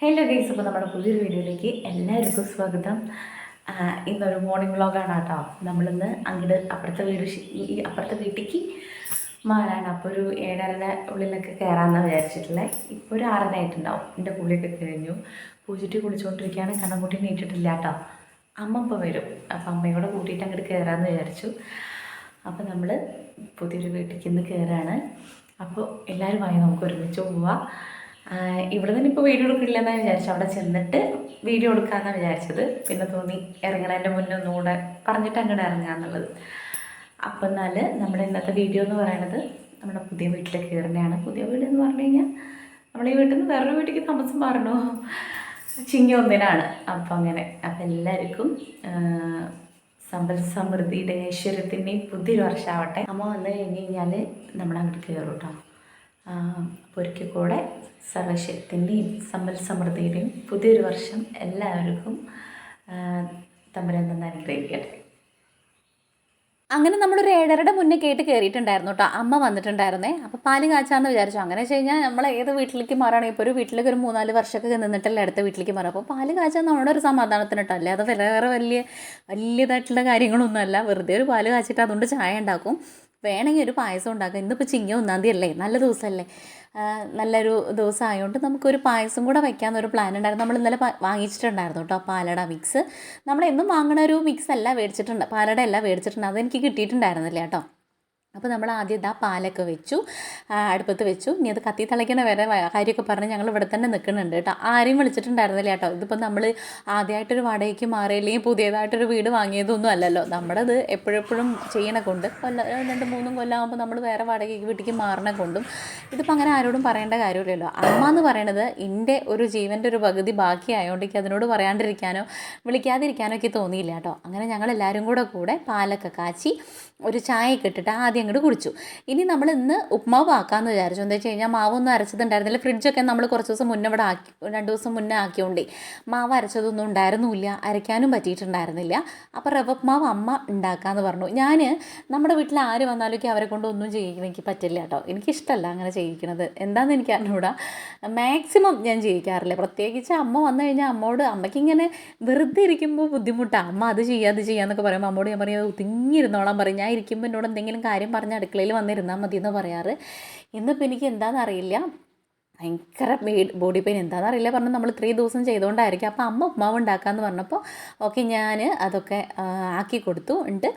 Hello guys അപ്പോൾ നമ്മുടെ പുതിയൊരു വീഡിയോയിലേക്ക് എല്ലാവർക്കും സ്വാഗതം. ഇന്നൊരു മോർണിംഗ് വ്ളോഗാണ് കേട്ടോ നമ്മളിന്ന് അങ്ങോട്ട് അപ്പുറത്തെ വീട് ഈ അപ്പുറത്തെ വീട്ടിലേക്ക് മാറാണ്. അപ്പോൾ ഒരു ഏഴര ഉള്ളിലൊക്കെ കയറാമെന്നാണ് വിചാരിച്ചിട്ടുള്ളത് ഇപ്പോൾ ഒരു ആറര ആയിട്ടുണ്ടാവും. എന്റെ കുളിയൊക്കെ കഴിഞ്ഞു. പൂച്ചിട്ട് കുളിച്ചുകൊണ്ടിരിക്കുകയാണ് കണ്ണൻകുട്ടി നീട്ടിട്ടില്ല കേട്ടോ അമ്മ ഇപ്പോൾ വരും. അപ്പോൾ അമ്മയോടെ കൂട്ടിയിട്ട് അങ്ങോട്ട് കയറാമെന്ന് വിചാരിച്ചു. അപ്പോൾ നമ്മൾ പുതിയൊരു വീട്ടിലേക്ക് ഇന്ന് കയറാണ് അപ്പോൾ എല്ലാവരും വാങ്ങി നമുക്ക് ഒരുമിച്ച് പോവാം. ഇവിടെ നിന്ന് ഇപ്പോൾ വീഡിയോ എടുക്കില്ലെന്നാണ് വിചാരിച്ചത്. അവിടെ ചെന്നിട്ട് വീഡിയോ എടുക്കാമെന്നാണ് വിചാരിച്ചത്. പിന്നെ തോന്നി ഇറങ്ങണതിന്റെ മുന്നേ ഒന്നുകൂടെ പറഞ്ഞിട്ട് അങ്ങോട്ട് ഇറങ്ങാന്നുള്ളത്. അപ്പം എന്നാൽ നമ്മുടെ ഇന്നത്തെ വീഡിയോ എന്ന് പറയുന്നത് നമ്മുടെ പുതിയ വീട്ടിൽ കയറുന്നതാണ് പുതിയ വീട് എന്ന് പറഞ്ഞു കഴിഞ്ഞാൽ നമ്മൾ ഈ വീട്ടിൽ നിന്ന് വേറൊരു വീട്ടിലേക്ക് താമസം മാറണോ? ചിങ്ങ ഒന്നിനാണ്. അപ്പം അങ്ങനെ. അപ്പം എല്ലാവർക്കും സമ്പൽ സമൃദ്ധിയുടെ ഐശ്വര്യത്തിന്റെയും പുതിയൊരു വർഷമാവട്ടെ അമ്മ വന്നു കഴിഞ്ഞ് കഴിഞ്ഞാൽ നമ്മളങ്ങോട്ട് കയറൂട്ടോ ഒരിക്കൽ കൂടെ സർവശക്തിന്റെയും സമ്പൽ സമൃദ്ധിയുടെയും പുതിയൊരു വർഷം എല്ലാവർക്കും നിന്ന് അനുഗ്രഹിക്കട്ടെ അങ്ങനെ നമ്മളൊരു ഏഴരയുടെ മുന്നേ കേട്ട് കയറിയിട്ടുണ്ടായിരുന്നു കേട്ടോ അമ്മ വന്നിട്ടുണ്ടായിരുന്നേ. അപ്പോൾ പാൽ കാച്ചാന്ന് വിചാരിച്ചു. അങ്ങനെ വെച്ച് കഴിഞ്ഞാൽ നമ്മൾ ഏത് വീട്ടിലേക്ക് മാറുകയാണെങ്കിൽ ഇപ്പോൾ ഒരു വീട്ടിലേക്ക് ഒരു മൂന്നാൽ വർഷമൊക്കെ നിന്നിട്ടല്ലേ അടുത്ത വീട്ടിലേക്ക് മാറും അപ്പോൾ പാൽ കാച്ചാൽ നമ്മുടെ ഒരു സമാധാനത്തിന് കേട്ടോ അല്ലാതെ വേറെ വലിയ വലിയതായിട്ടുള്ള കാര്യങ്ങളൊന്നുമല്ല. വെറുതെ ഒരു പാൽ കാച്ചിട്ട് അതുകൊണ്ട് ചായ ഉണ്ടാക്കും. വേണമെങ്കിൽ ഒരു പായസം ഉണ്ടാക്കാം. ഇന്നിപ്പോൾ ചിങ്ങ ഒന്നാം തീയതി അല്ലേ നല്ല ദിവസമല്ലേ നല്ലൊരു ദിവസം ആയതുകൊണ്ട് നമുക്കൊരു പായസം കൂടെ വയ്ക്കാമെന്നൊരു പ്ലാൻ ഉണ്ടായിരുന്നു. നമ്മൾ ഇന്നലെ വാങ്ങിച്ചിട്ടുണ്ടായിരുന്നു കേട്ടോ പാലട മിക്സ് നമ്മൾ എന്നും വാങ്ങണ ഒരു മിക്സ് അല്ല മേടിച്ചിട്ടുണ്ട്. പാലട അല്ല മേടിച്ചിട്ടുണ്ട് അതെനിക്ക് കിട്ടിയിട്ടുണ്ടായിരുന്നില്ല കേട്ടോ അപ്പോൾ നമ്മൾ ആദ്യം ഇതാ പാലൊക്കെ വെച്ചു അടുപ്പത്ത് വെച്ചു. ഇനി അത് കത്തി തിളയ്ക്കണ വരെ കാര്യമൊക്കെ പറഞ്ഞ് ഞങ്ങൾ ഇവിടെ തന്നെ നിൽക്കുന്നുണ്ട് കേട്ടോ. ആരെയും വിളിച്ചിട്ടുണ്ടായിരുന്നില്ല കേട്ടോ. ഇതിപ്പോൾ നമ്മൾ ആദ്യമായിട്ടൊരു വാടകയ്ക്ക് മാറി അല്ലെങ്കിൽ പുതിയതായിട്ടൊരു വീട് വാങ്ങിയതൊന്നും അല്ലല്ലോ. നമ്മളത് എപ്പോഴെപ്പോഴും ചെയ്യണ കൊണ്ട് കൊല്ല രണ്ട് മൂന്നും കൊല്ലമാകുമ്പോൾ നമ്മൾ വേറെ വാടകയ്ക്ക് വീട്ടിലേക്ക് മാറണ കൊണ്ടും ഇതിപ്പോൾ അങ്ങനെ ആരോടും പറയേണ്ട കാര്യമില്ലല്ലോ. അമ്മ എന്ന് പറയണത് എന്റെ ഒരു ജീവന്റെ ഒരു പകുതി ബാക്കിയായതുകൊണ്ട് എനിക്ക് അതിനോട് പറയാണ്ടിരിക്കാനോ വിളിക്കാതിരിക്കാനോ ഒക്കെ തോന്നിയില്ല കേട്ടോ. അങ്ങനെ ഞങ്ങൾ എല്ലാവരും കൂടെ കൂടെ പാലൊക്കെ കാച്ചി ഒരു ചായയൊക്കെ ഇട്ടിട്ട് ആദ്യം അങ്ങോട്ട് കുടിച്ചു. ഇനി നമ്മൾ ഇന്ന് ഉപ്മാവ് ആക്കാമെന്ന് വിചാരിച്ചു. എന്താ വെച്ച് കഴിഞ്ഞാൽ മാവൊന്നും അരച്ചതുണ്ടായിരുന്നില്ല. ഫ്രിഡ്ജൊക്കെ നമ്മൾ കുറച്ച് ദിവസം മുന്നേ ഇവിടെ ആക്കി രണ്ട് ദിവസം മുന്നേ ആക്കിയോണ്ടേ മാവ് അരച്ചതൊന്നും ഉണ്ടായിരുന്നില്ല. അരയ്ക്കാനും പറ്റിയിട്ടുണ്ടായിരുന്നില്ല. അപ്പോൾ റവ ഉപ്മാവ് അമ്മ ഉണ്ടാക്കാമെന്ന് പറഞ്ഞു. ഞാൻ നമ്മുടെ വീട്ടിൽ ആര് വന്നാലും അവരെ കൊണ്ട് ഒന്നും ചെയ്യിക്കാൻ എനിക്ക് പറ്റില്ല കേട്ടോ. എനിക്കിഷ്ടമല്ല അങ്ങനെ ചെയ്യിക്കണത്. എന്താണെന്ന് എനിക്ക് അറിഞ്ഞൂടാ. മാക്സിമം ഞാൻ ചെയ്യിക്കാറില്ല പ്രത്യേകിച്ച് അമ്മ വന്നു കഴിഞ്ഞാൽ അമ്മോട് അമ്മയ്ക്ക് ഇങ്ങനെ വെറുതെ ഇരിക്കുമ്പോൾ ബുദ്ധിമുട്ടാണ് അമ്മ അത് ചെയ്യുക അത് ചെയ്യാന്നൊക്കെ പറയുമ്പോൾ അമ്മോട് ഞാൻ പറയും ഒതുങ്ങിയിരുന്നോളാം പറയും. ഞാൻ ഇരിക്കുമ്പോൾ എന്നോട് എന്തെങ്കിലും കാര്യം പറഞ്ഞ് അടുക്കളയിൽ വന്നിരുന്നാൽ മതി എന്ന് പറയാറ്. ഇന്നിപ്പോൾ എനിക്ക് എന്താണെന്ന് അറിയില്ല. ഭയങ്കര ബോഡി പെയിൻ എന്താണെന്ന് അറിയില്ല. പറഞ്ഞു നമ്മൾ ഇത്രയും ദിവസം ചെയ്തുകൊണ്ടായിരിക്കും അപ്പോൾ അമ്മ ഉപ്മാവ് ഉണ്ടാക്കാമെന്ന് പറഞ്ഞപ്പോൾ ഓക്കെ ഞാൻ അതൊക്കെ ആക്കി കൊടുത്തു. ഉണ്ട്.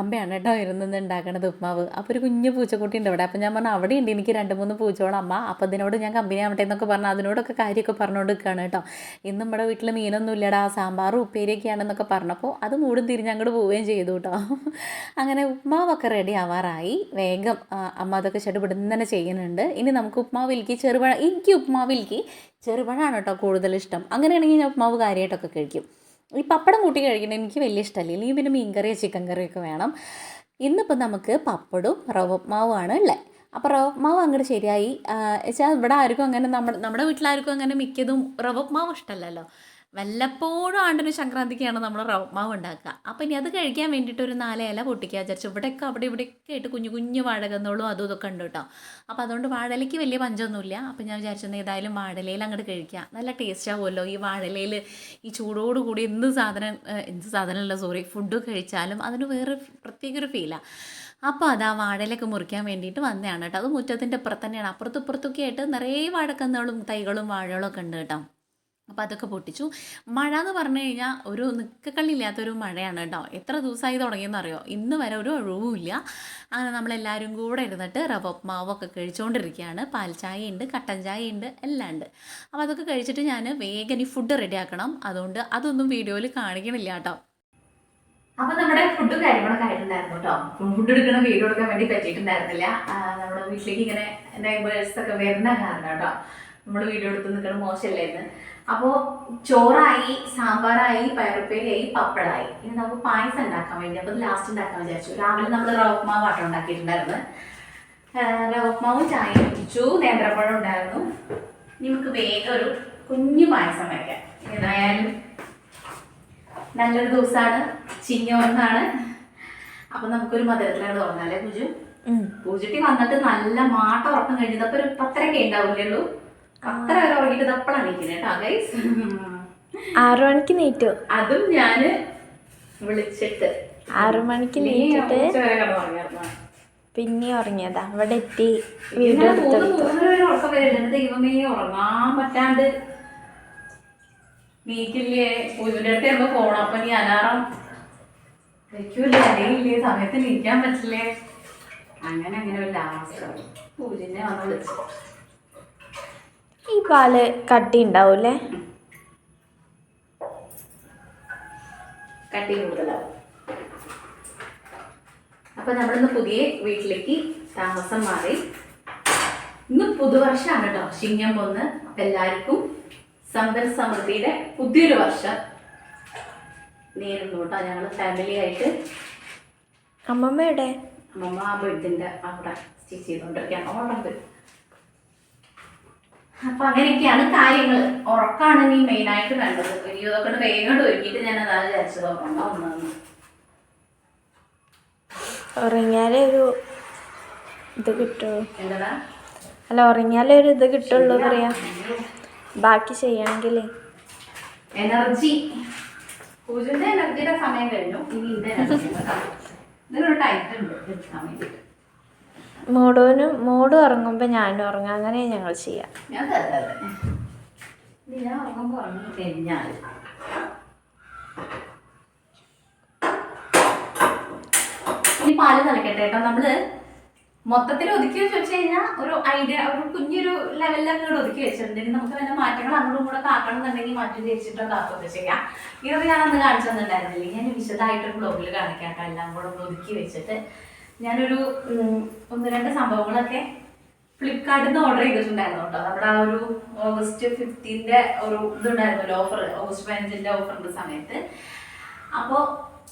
അമ്മയാണ് കേട്ടോ ഇരുന്ന് ഉണ്ടാക്കണത് ഉപ്മാവ്. അപ്പോൾ ഒരു കുഞ്ഞു പൂച്ചക്കുട്ടി ഉണ്ട് അവിടെ അപ്പോൾ ഞാൻ പറഞ്ഞു അവിടെ ഉണ്ട് എനിക്ക് രണ്ട് മൂന്ന് പൂച്ചകളും. അമ്മ അപ്പോൾ അതിനോട് ഞാൻ കമ്പനി ആവട്ടെ എന്നൊക്കെ പറഞ്ഞു. അതിനോടൊക്കെ കാര്യമൊക്കെ പറഞ്ഞുകൊണ്ട് നിൽക്കുകയാണ് കേട്ടോ. ഇന്ന് നമ്മുടെ വീട്ടിൽ മീനൊന്നും ഇല്ലടാ സാമ്പാറും ഉപ്പേരിയൊക്കെയാണെന്നൊക്കെ പറഞ്ഞപ്പോൾ അത് മൂടും തിരിഞ്ഞ് അങ്ങോട്ട് പോവുകയും ചെയ്തു കേട്ടോ. അങ്ങനെ ഉപ്മാവൊക്കെ റെഡി ആവാറായി. വേഗം അമ്മ അതൊക്കെ ചെടി ഇവിടുന്ന് തന്നെ ചെയ്യുന്നുണ്ട്. ഇനി നമുക്ക് ഉപ്മാവിലേക്ക് ചെറുപഴ. എനിക്ക് ഉപ്മാവിലേക്ക് ചെറുപഴമാണ് കേട്ടോ കൂടുതൽ ഇഷ്ടം. അങ്ങനെയാണെങ്കിൽ ഞാൻ ഉപ്മാവ് കാര്യമായിട്ടൊക്കെ കഴിക്കും. ഈ പപ്പടം കൂട്ടി കഴിക്കണം എനിക്ക് വലിയ ഇഷ്ടമല്ല. ഇല്ലെങ്കിൽ പിന്നെ മീൻ കറിയോ ചിക്കൻ കറിയൊക്കെ വേണം. ഇന്നിപ്പോൾ നമുക്ക് പപ്പടവും റവ ഉപ്മാവുമാണ് ഉള്ളത്. അപ്പോൾ റവ ഉപ്മാവ് അങ്ങോട്ട് ശരിയായി വെച്ചാൽ ഇവിടെ ആർക്കും അങ്ങനെ നമ്മുടെ നമ്മുടെ വീട്ടിലാർക്കും അങ്ങനെ മിക്കതും റവ ഉപ്മാവ് ഇഷ്ടമല്ലല്ലോ. വല്ലപ്പോഴും ആണ്ടൊരു സംക്രാന്തിക്കാണ് നമ്മൾ റവമാവ് ഉണ്ടാക്കുക. അപ്പം ഇനി അത് കഴിക്കാൻ വേണ്ടിയിട്ട് ഒരു നാല് ഇല പൊട്ടിക്കുക. വിചാരിച്ചു ഇവിടെയൊക്കെ അവിടെ ഇവിടെയൊക്കെ ആയിട്ട് കുഞ്ഞു കുഞ്ഞു വാഴകന്നോളും അതും ഇതൊക്കെ ഉണ്ട് കേട്ടോ. അപ്പോൾ അതുകൊണ്ട് വാഴലയ്ക്ക് വലിയ പഞ്ചമൊന്നുമില്ല. അപ്പം ഞാൻ വിചാരിച്ചത് ഏതായാലും വാഴലയിൽ അങ്ങോട്ട് കഴിക്കുക. നല്ല ടേസ്റ്റ് ആവുമല്ലോ ഈ വാഴലയിൽ ഈ ചൂടോട് കൂടി എന്ത് സാധനം എന്ത് സാധനമല്ല സോറി ഫുഡ് കഴിച്ചാലും അതിന് വേറെ പ്രത്യേക ഒരു ഫീലാണ് അപ്പോൾ ആ വാഴയിലൊക്കെ മുറിക്കാൻ വേണ്ടിയിട്ട് വന്നതാണ് കേട്ടോ. അത് മുറ്റത്തിന്റെ അപ്പുറത്ത് തന്നെയാണ്. അപ്പുറത്തും ഇപ്പുറത്തൊക്കെ ആയിട്ട് നിറയെ വാഴക്കന്നുകളും തൈകളും വാഴകളും ഒക്കെ ഉണ്ട് കേട്ടോ. അപ്പോൾ അതൊക്കെ പൊട്ടിച്ചു. മഴ എന്ന് പറഞ്ഞു കഴിഞ്ഞാൽ ഒരു നിൽക്കക്കള്ളില്ലാത്തൊരു മഴയാണ് കേട്ടോ. എത്ര ദിവസമായി തുടങ്ങിയെന്ന് അറിയോ? ഇന്ന് വരെ ഒരു ഒഴിവുമില്ല. അങ്ങനെ നമ്മളെല്ലാവരും കൂടെ ഇരുന്നിട്ട് റവ ഉപ്മാവൊക്കെ കഴിച്ചുകൊണ്ടിരിക്കുകയാണ് പാൽ ചായ ഉണ്ട് കട്ടൻ ചായ ഉണ്ട് എല്ലാം ഉണ്ട്. അപ്പോൾ അതൊക്കെ കഴിച്ചിട്ട് ഞാൻ വേഗം ഈ ഫുഡ് റെഡി ആക്കണം. അതുകൊണ്ട് അതൊന്നും വീഡിയോയിൽ കാണിക്കണില്ല കേട്ടോ. അപ്പൊ നമ്മുടെ ഫുഡും കാര്യങ്ങളൊക്കെ ആയിട്ടുണ്ടായിരുന്നു കേട്ടോ. ഫുഡ് എടുക്കണ വീഡിയോ എടുക്കാൻ വേണ്ടി പറ്റിയിട്ടുണ്ടായിരുന്നില്ല. നമ്മുടെ വീട്ടിലേക്ക് ഇങ്ങനെ നൈബേഴ്സ് ഒക്കെ വരുന്ന കാരണം കേട്ടോ. നമ്മൾ വീഡിയോ എടുത്ത് നിൽക്കണം മോശമല്ലായിരുന്നു അപ്പോൾ ചോറായി സാമ്പാറായി പയറുപ്പേരിയായി പപ്പടായി. ഇനി നമുക്ക് പായസം ഉണ്ടാക്കാൻ വേണ്ടി അപ്പോൾ ലാസ്റ്റ് ഉണ്ടാക്കാൻ വിചാരിച്ചു. രാവിലെ നമ്മൾ റവപ്മാവ് ആട്ടം ഉണ്ടാക്കിയിട്ടുണ്ടായിരുന്നു. റവപ്മാവും ചായ കുടിച്ചു. നേന്ത്രപ്പഴം ഉണ്ടായിരുന്നു. നമുക്ക് വേഗം ഒരു കുഞ്ഞു പായസം വയ്ക്കാം. ഏതായാലും നല്ലൊരു ദിവസമാണ്. ചിങ്ങ ഒന്നാണ് അപ്പൊ നമുക്കൊരു മധുരത്തിലാണ് തോന്നാലേ പൂജു? പൂജട്ടി വന്നിട്ട് നല്ല മാട്ട ഉറക്കം കഴിഞ്ഞത്. അപ്പൊ ഒരു പത്തരക്കെ ഉണ്ടാവില്ലേ അത്ര വരെ ഉറങ്ങിട്ട് തപ്പളാണ് ഇരിക്കുന്നത് കേട്ടോ ഗൈസ് ആറു മണിക്ക് നീറ്റു അതും ഞാൻ വിളിച്ചിട്ട്. ആറു മണിക്ക് നീറ്റിട്ട്? പിന്നെ ഉറങ്ങിയതാ. അവിടെ എത്തി ഉറക്കം വരില്ല ദൈവമേ ഉറങ്ങാൻ പറ്റാണ്ട് നീക്കില്ലേ പൂജന്റെ അടുത്ത് വരുമ്പോ പോണം അപ്പൊ നീ അലാറം വെക്കൂലേ അറിയില്ലേ സമയത്ത് നീക്കാൻ പറ്റില്ലേ? അങ്ങനെ അങ്ങനെ ഒരു ലാസ്റ്റ് പൂജിനെ വന്ന് വിളിച്ചു. ഈ പാൽ കട്ടി ഉണ്ടാവൂലേ കട്ടി കൂടുതലാവും. അപ്പൊ നമ്മളിന്ന് പുതിയ വീട്ടിലേക്ക് താമസം മാറി. ഇന്ന് പുതുവർഷമാണ് കേട്ടോ ചിങ്ങം പൊന്ന്. അപ്പൊ എല്ലാവർക്കും സമ്പൽ സമൃദ്ധിയുടെ പുതിയൊരു വർഷം നേരുന്നു കേട്ടോ ഞങ്ങൾ ഫാമിലി ആയിട്ട് അമ്മമ്മയുടെ അമ്മമ്മ ആ ബെഡിന്റെ അവിടെ സ്റ്റിച്ച് ചെയ്തുകൊണ്ടിരിക്കുകയാണ് ഓർഡർ അപ്പൊ അങ്ങനെയൊക്കെയാണ് കാര്യങ്ങൾ ഉറക്കാണ് നീ മെയിൻ ആയിട്ട് വേണ്ടത്. ഇനി ഇതൊക്കെ വേഗം ഒരുക്കിയിട്ട് ഞാൻ അതാ വിചാരിച്ചത് ഉറങ്ങിയാലേ ഒരു ഇത് കിട്ടുള്ളൂ അല്ല ഉറങ്ങിയാലേ ഒരു ഇത് കിട്ടുള്ളൂ പറയാ. ബാക്കി ചെയ്യണമെങ്കിലേ. എനർജി. പൂജന്റെ എനർജിയുടെ സമയം കഴിഞ്ഞു. ഇനി ഇതിന്റെ എനർജി ഇതിനൊരു ടൈറ്റ് ഉണ്ട്. എടുക്കാൻ വേണ്ടിയിട്ട് മോഡോനും മോഡ് ഉറങ്ങുമ്പോൾ ഞാനും ഉറങ്ങും അങ്ങനെ ഞങ്ങൾ ചെയ്യാം. പാൽ തിളക്കട്ടെ കേട്ടോ. നമ്മൾ മൊത്തത്തിൽ ഒതുക്കി വെച്ച് വെച്ച് കഴിഞ്ഞാൽ ഒരു ഐഡിയ ഒരു കുഞ്ഞൊരു ലെവലിലൊക്കെ ഇവിടെ ഒതുക്കി വെച്ചിട്ടുണ്ട്. ഇനി നമുക്ക് വല്ല മാറ്റങ്ങൾ അങ്ങോട്ടും കൂടെ കാക്കണം എന്നുണ്ടെങ്കിൽ മാറ്റി തിരിച്ചിട്ടോ കാക്കൊക്കെ ചെയ്യാം. ഇതൊക്കെ ഞാൻ അന്ന് കാണിച്ചു തന്നിട്ടുണ്ടായിരുന്നില്ലേ? ഞാൻ വിശദമായിട്ട് ബ്ലോഗിൽ കാണിക്കാം എല്ലാം കൂടെ ഒന്ന് ഒതുക്കി വെച്ചിട്ട്. ഞാനൊരു ഒന്ന് രണ്ട് സംഭവങ്ങളൊക്കെ ഫ്ലിപ്കാർട്ടിൽ നിന്ന് ഓർഡർ ചെയ്തിട്ടുണ്ടായിരുന്നു കേട്ടോ. നമ്മുടെ ആ ഒരു ഓഗസ്റ്റ് ഫിഫ്റ്റീന്റെ ഒരു ഇതുണ്ടായിരുന്നല്ലോ ഓഫർ ഓഗസ്റ്റ് പതിനഞ്ചിന്റെ ഓഫറിന്റെ സമയത്ത്. അപ്പോൾ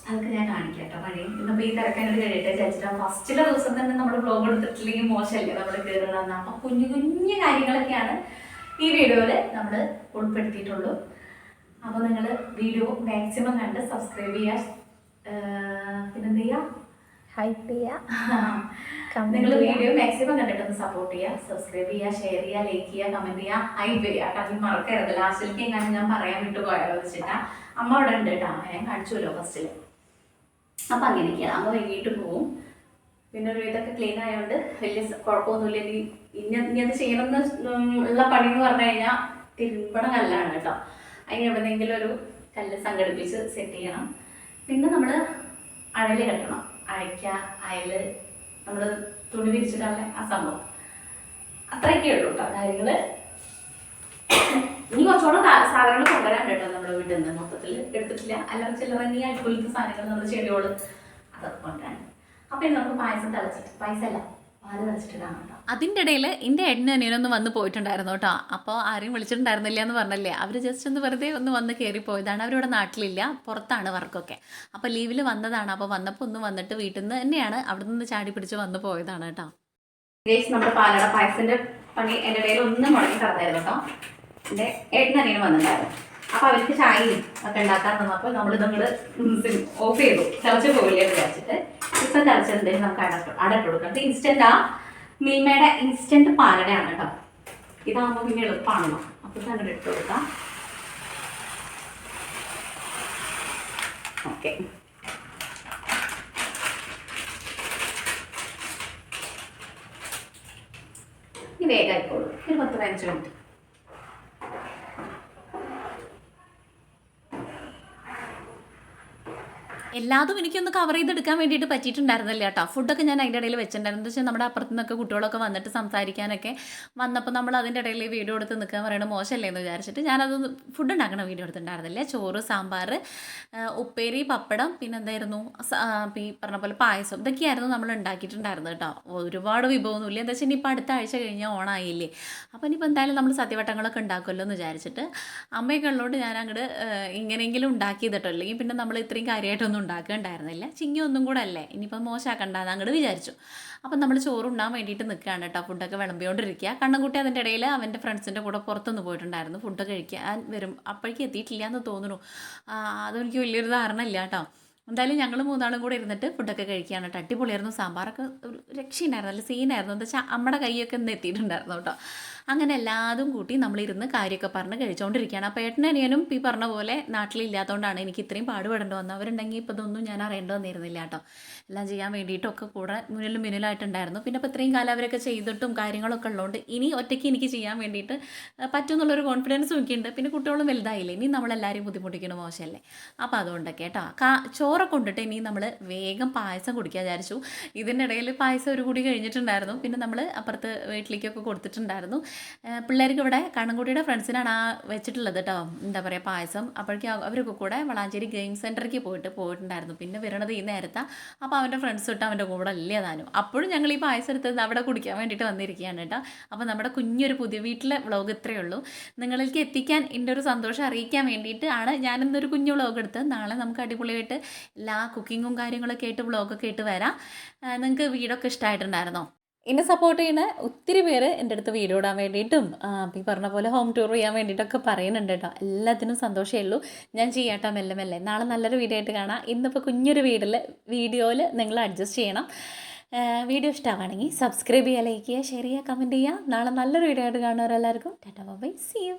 അതൊക്കെ ഞാൻ കാണിക്കാം കേട്ടോ പണി ഇന്നിപ്പോൾ ഈ തിരക്കങ്ങോട്ട് കഴിയട്ടെ ചേച്ചിട്ട് ഫസ്റ്റിലെ ദിവസം തന്നെ നമ്മൾ ബ്ലോഗ് എടുത്തിട്ടില്ലെങ്കിൽ മോശമല്ലേ നമ്മൾ കയറണമെന്ന് അപ്പോൾ കുഞ്ഞു കുഞ്ഞു കാര്യങ്ങളൊക്കെയാണ് ഈ വീഡിയോയിൽ നമ്മൾ ഉൾപ്പെടുത്തിയിട്ടുള്ളൂ. അപ്പോൾ നിങ്ങൾ വീഡിയോ മാക്സിമം കണ്ട് സബ്സ്ക്രൈബ് ചെയ്യുക പിന്നെന്ത് ചെയ്യുക ഹൈപ്പ് ചെയ്യുക നിങ്ങൾ വീഡിയോ മാക്സിമം കണ്ടിട്ടൊന്ന് സപ്പോർട്ട് ചെയ്യുക സബ്സ്ക്രൈബ് ചെയ്യുക ഷെയർ ചെയ്യുക ലൈക്ക് ചെയ്യുക കമന്റ് ചെയ്യുക ഹൈപ്പ് ചെയ്യുക കേട്ടോ അത് മറക്കരുത്. ലാസ്റ്റിലേക്ക് എങ്ങനെ ഞാൻ പറയാൻ വിട്ടു പോയാലോ വെച്ചിട്ടാ. അമ്മ അവിടെ ഉണ്ട് കേട്ടോ. ഞാൻ കാണിച്ചുല്ലോ ഫസ്റ്റിൽ അപ്പം അങ്ങനെയൊക്കെയാണ് അമ്മ വൈകിട്ട് പോവും. പിന്നെ ഒരു ഇതൊക്കെ ക്ലീൻ ആയതുകൊണ്ട് വലിയ കുഴപ്പമൊന്നുമില്ല. ഇനി ഇനി ഇനി അത് ചെയ്യണമെന്ന് ഉള്ള പണി എന്ന് പറഞ്ഞു കഴിഞ്ഞാൽ തിരുമ്പണ കല്ലാണ് കേട്ടോ. അതിന് എവിടെന്നെങ്കിലും ഒരു കല്ല് സംഘടിപ്പിച്ച് സെറ്റ് ചെയ്യണം. പിന്നെ നമ്മൾ അഴൽ കെട്ടണം. അഴയ്ക്ക അയൽ നമ്മൾ തുണി വിരിച്ചിട്ടുള്ള ആ സംഭവം. അത്രയൊക്കെ ഉള്ളൂ കേട്ടോ കാര്യങ്ങൾ. ഇനി കുറച്ചുകൂടെ സാധനങ്ങൾ കൊണ്ടുവരാൻ കേട്ടോ നമ്മുടെ വീട്ടിൽ നിന്ന് മൊത്തത്തിൽ എടുത്തിട്ടില്ല. അല്ലാതെ ചില്ലറ നീ അടിപൊളിത്തെ സാധനങ്ങൾ നമ്മൾ ചെടികൾ അതൊക്കെ കൊണ്ടുവരാൻ. അപ്പൊ നമുക്ക് പായസം തിളച്ചിട്ട് പായസം അല്ല പാൽ കേട്ടോ അതിന്റെ ഇടയിൽ എന്റെ ഏട്ടനും അനിയനൊന്ന് വന്ന് പോയിട്ടുണ്ടായിരുന്നു കേട്ടോ. അപ്പോൾ ആരെയും വിളിച്ചിട്ടുണ്ടായിരുന്നില്ല എന്ന് പറഞ്ഞല്ലേ. അവർ ജസ്റ്റ് ഒന്ന് വെറുതെ ഒന്ന് വന്ന് കയറി പോയതാണ് അവരിവിടെ നാട്ടിലില്ല. പുറത്താണ് വർക്കൊക്കെ. അപ്പോൾ ലീവിൽ വന്നതാണ്. അപ്പോൾ വന്നപ്പോൾ ഒന്ന് വന്നിട്ട് വീട്ടിൽ നിന്ന് തന്നെയാണ് അവിടെ നിന്ന് ചാടി പിടിച്ച് വന്ന് പോയതാണ് കേട്ടോ. നമ്മുടെ പാലട പായസത്തിന്റെ പണി എന്റെ ഇടയിൽ ഒന്ന് മുടങ്ങി കിടന്നായിരുന്നു കേട്ടോ. എന്റെ വന്നിട്ടുണ്ടായിരുന്നു അപ്പോൾ അവർക്ക് ചായയും ഒക്കെ ഉണ്ടാക്കാൻ തന്നപ്പോൾ നമ്മൾ നമ്മൾ ഓഫ് ചെയ്തു. തിളച്ച് എന്ന് വിചാരിച്ചിട്ട്. ഇപ്പൊ തിളച്ചെന്തെങ്കിലും നമുക്ക് അടട്ട് അടട്ട് കൊടുക്കാം. ഇൻസ്റ്റന്റ് ആ മിൽമയുടെ ഇൻസ്റ്റന്റ് പാലടയാണ് കേട്ടോ. ഇതാകുമ്പോൾ പിന്നെ എളുപ്പമാണല്ലോ അപ്പൊ തന്നെ ഇട്ട് കൊടുക്കാം. ഓക്കെ. ഇനി വേഗമായിക്കോളൂ ഒരു പത്ത് പതിനഞ്ച് മിനിറ്റ്. എല്ലാതും എനിക്കൊന്ന് കവർ ചെയ്തെടുക്കാൻ വേണ്ടിയിട്ട് പറ്റിയിട്ടുണ്ടായിരുന്നില്ല കേട്ടോ. ഫുഡൊക്കെ ഞാൻ അതിന്റെ ഇടയിൽ വെച്ചിട്ടുണ്ടായിരുന്നു. വെച്ചാൽ നമ്മുടെ അപ്പുറത്ത് നിന്നൊക്കെ കുട്ടികളൊക്കെ വന്നിട്ട് സംസാരിക്കാനൊക്കെ വന്നപ്പോൾ നമ്മൾ അതിന്റെ ഇടയിൽ വീഡിയോ എടുത്ത് നിൽക്കാൻ പറയണത് മോശമല്ലേ എന്ന് വിചാരിച്ചിട്ട് ഞാനത് ഫുഡ് ഉണ്ടാക്കണ വീഡിയോ എടുത്തിട്ടുണ്ടായിരുന്നില്ല? ചോറ് സാമ്പാർ ഉപ്പേരി പപ്പടം പിന്നെ എന്തായിരുന്നു? ഈ പറഞ്ഞ പോലെ പായസം ഇതൊക്കെയായിരുന്നു നമ്മൾ ഉണ്ടാക്കിയിട്ടുണ്ടായിരുന്നത് കേട്ടോ. ഒരുപാട് വിഭവമൊന്നുമില്ല. എന്താ വെച്ചാൽ ഇനിയിപ്പോൾ അടുത്ത ആഴ്ച കഴിഞ്ഞാൽ ഓണായില്ലേ അപ്പോൾ ഇനിയിപ്പോൾ എന്തായാലും നമ്മൾ സത്യവട്ടങ്ങളൊക്കെ ഉണ്ടാക്കുമല്ലോ എന്ന് വിചാരിച്ചിട്ട് അമ്മയൊക്കെ ഉള്ളതുകൊണ്ട് ഞാൻ അങ്ങോട്ട് ഇങ്ങനെയെങ്കിലും ഉണ്ടാക്കിയതിട്ടോ. അല്ലെങ്കിൽ പിന്നെ നമ്മൾ ഇത്രയും കാര്യമായിട്ടൊന്നും ഉണ്ടാക്കുകയുണ്ടായിരുന്നില്ല ചിങ്ങി ഒന്നും കൂടെ അല്ലേ? ഇനിയിപ്പോൾ മോശമാക്കണ്ടെന്ന് അങ്ങോട്ട് വിചാരിച്ചു. അപ്പം നമ്മൾ ചോറുണ്ണാൻ വേണ്ടിയിട്ട് നിൽക്കുകയാണ് കേട്ടോ ഫുഡൊക്കെ വിളമ്പിയോണ്ടിരിക്കുക കണ്ണൻകുട്ടി അതിന്റെ ഇടയിൽ അവന്റെ ഫ്രണ്ട്സിന്റെ കൂടെ പുറത്തുനിന്ന് പോയിട്ടുണ്ടായിരുന്നു. ഫുഡ് കഴിക്കാൻ വരും. അപ്പോഴേക്കും എത്തിയിട്ടില്ല എന്ന് തോന്നുന്നു അതെനിക്ക് വലിയൊരു ധാരണ ഇല്ല കേട്ടോ എന്തായാലും ഞങ്ങൾ മൂന്നാളും കൂടെ ഇരുന്നിട്ട് ഫുഡൊക്കെ കഴിക്കുകയാണ് കേട്ടോ അടിപൊളിയായിരുന്നു. സാമ്പാറൊക്കെ ഒരു രക്ഷയുണ്ടായിരുന്നു നല്ല സീനായിരുന്നു എന്താ വെച്ചാൽ അമ്മയുടെ കൈയൊക്കെ ഒന്ന് എത്തിയിട്ടുണ്ടായിരുന്നു കേട്ടോ അങ്ങനെ എല്ലാതും കൂട്ടി നമ്മളിരുന്ന് കാര്യമൊക്കെ പറഞ്ഞ് കഴിച്ചുകൊണ്ടിരിക്കുകയാണ് അപ്പോൾ ഏട്ടനനിയനും ഈ പറഞ്ഞ പോലെ നാട്ടിലില്ലാത്തതുകൊണ്ടാണ് എനിക്ക് ഇത്രയും പാടുപെടേണ്ടി വന്നത്. അവരുണ്ടെങ്കിൽ ഇപ്പോൾ ഇതൊന്നും ഞാൻ അറിയേണ്ടി വന്നിരുന്നില്ല കേട്ടോ. എല്ലാം ചെയ്യാൻ വേണ്ടിയിട്ടൊക്കെ കൂടെ മുന്നിലും മുന്നിലായിട്ടുണ്ടായിരുന്നു പിന്നെ ഇപ്പോൾ ഇത്രയും കാലം അവരൊക്കെ ചെയ്തിട്ടും കാര്യങ്ങളൊക്കെ ഉള്ളതുകൊണ്ട് ഇനി ഒറ്റയ്ക്ക് എനിക്ക് ചെയ്യാൻ വേണ്ടിയിട്ട് പറ്റും എന്നുള്ളൊരു കോൺഫിഡൻസും ഉണ്ട് പിന്നെ കുട്ടികളും വലുതായില്ലേ ഇനി നമ്മളെല്ലാവരും ബുദ്ധിമുട്ടിക്കണ മോശമല്ലേ? അപ്പോൾ അതുകൊണ്ടൊക്കെ കേട്ടോ. കാ ചോറൊക്കെ കൊണ്ടിട്ട് ഇനി നമ്മൾ വേഗം പായസം കുടിക്കാൻ വിചാരിച്ചു. ഇതിനിടയിൽ പായസം ഒരു കൂടി കഴിഞ്ഞിട്ടുണ്ടായിരുന്നു. പിന്നെ നമ്മൾ അപ്പുറത്ത് വീട്ടിലേക്കൊക്കെ കൊടുത്തിട്ടുണ്ടായിരുന്നു. പിള്ളേർക്ക് ഇവിടെ കണ്ണൻകുട്ടിയുടെ ഫ്രണ്ട്സിനാണ് ആ വെച്ചിട്ടുള്ളത് കേട്ടോ എന്താ പറയുക പായസം. അപ്പോഴേക്കും അവരൊക്കെ കൂടെ വളാഞ്ചേരി ഗെയിം സെന്ററിലേക്ക് പോയിട്ട് പോയിട്ടുണ്ടായിരുന്നു. പിന്നെ വരണത് ഈ നേരത്തെ. അപ്പോൾ അവന്റെ ഫ്രണ്ട്സ് തൊട്ട് അവന്റെ കൂടെ അല്ലേ താനും. അപ്പോഴും ഞങ്ങൾ ഈ പായസം എടുത്തത് അവിടെ കുടിക്കാൻ വേണ്ടിയിട്ട് വന്നിരിക്കുകയാണ് കേട്ടോ അപ്പോൾ നമ്മുടെ കുഞ്ഞൊരു പുതിയ വീട്ടിലെ വ്ളോഗ് ഇത്രയേ ഉള്ളൂ. നിങ്ങളിലേക്ക് എത്തിക്കാൻ എന്റെ ഒരു സന്തോഷം അറിയിക്കാൻ വേണ്ടിയിട്ട് ആണ് ഞാനിന്നൊരു കുഞ്ഞു വ്ളോഗ് എടുത്ത് നാളെ നമുക്ക് അടിപൊളിയായിട്ട് എല്ലാ കുക്കിങ്ങും കാര്യങ്ങളൊക്കെ ആയിട്ട് വ്ളോഗൊക്കെ ആയിട്ട് വരാം. നിങ്ങൾക്ക് വീടൊക്കെ ഇഷ്ടമായിട്ടുണ്ടായിരുന്നോ എന്നെ സപ്പോർട്ട് ചെയ്യുന്ന ഒത്തിരി പേര് എന്റെ അടുത്ത് വീഡിയോ ഇടാൻ വേണ്ടിയിട്ടും ഈ പറഞ്ഞ പോലെ ഹോം ടൂർ ചെയ്യാൻ വേണ്ടിയിട്ടൊക്കെ പറയുന്നുണ്ട് കേട്ടോ. എല്ലാത്തിനും സന്തോഷമേ ഉള്ളൂ. ഞാൻ ചെയ്യാട്ടോ മെല്ലെ മെല്ലെ. നാളെ നല്ലൊരു വീഡിയോ ആയിട്ട് കാണാം. ഇന്നിപ്പോൾ കുഞ്ഞൊരു വീടിൽ വീഡിയോയിൽ നിങ്ങൾ അഡ്ജസ്റ്റ് ചെയ്യണം. വീഡിയോ ഇഷ്ടമാണെങ്കിൽ സബ്സ്ക്രൈബ് ചെയ്യുക ലൈക്ക് ചെയ്യുക ഷെയർ ചെയ്യുക കമന്റ് ചെയ്യുക. നാളെ നല്ലൊരു വീഡിയോ ആയിട്ട് കാണുന്നവരെല്ലാവർക്കും ടാറ്റാ ബൈ സി യു